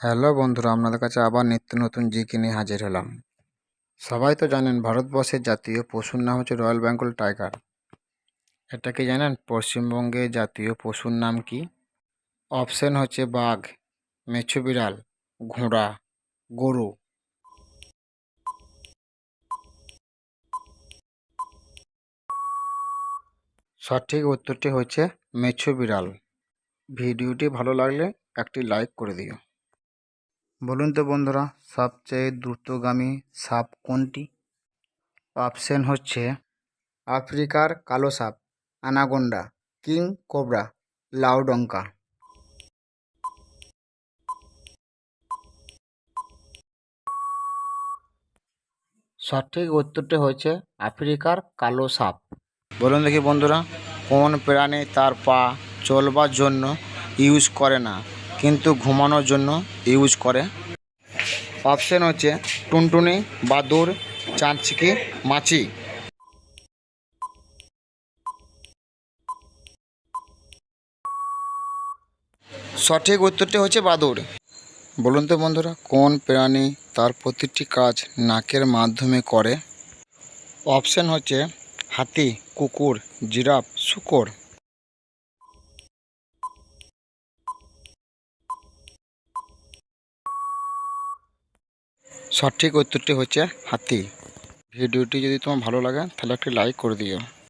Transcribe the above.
Hello বন্ধুরা, আপনাদের কাছে আবার নিত্য নতুন জিকে নিয়ে হাজির হলাম। সবাই তো জানেন ভারতবর্ষের জাতীয় পশুর নাম হচ্ছে রয়্যাল বেঙ্গল টাইগার। এটা কি জানেন? পশ্চিমবঙ্গের জাতীয় পশুর নাম কি? অপশন হচ্ছে বাঘ, মেছু বিড়াল, ঘোড়া, গরু। সঠিক উত্তরটি হচ্ছে মেছু বিড়াল। ভিডিওটি ভালো লাগলে একটি লাইক করে দিও। বলুন তো বন্ধুরা, সবচেয়ে দ্রুতগামী সাপ কোনটি? অপশন হচ্ছে আফ্রিকার কালো সাপ অ্যানাকোন্ডা কিং কোবরা লাউডঙ্কা সঠিক উত্তরটি হচ্ছে আফ্রিকার কালো সাপ। বলুন দেখি বন্ধুরা, কোন প্রাণী তার পা চলবার জন্য ইউজ করে না? কিন্তু ঘুমানোর জন্য ইউজ করে। অপশন হচ্ছে টুনটুনি, বাদুর চাঁচকি মাছি। সঠিক উত্তরটি হচ্ছে বাদুর। বলুন তো বন্ধুরা, কোন প্রাণী তার প্রতিটি কাজ নাকের মাধ্যমে করে? অপশন হচ্ছে হাতি, কুকুর, জিরাফ, শুকর। সঠিক উত্তরটি হচ্ছে হাতি। ভিডিওটি যদি তোমার ভালো লাগে তাহলে একটি লাইক করে দিও।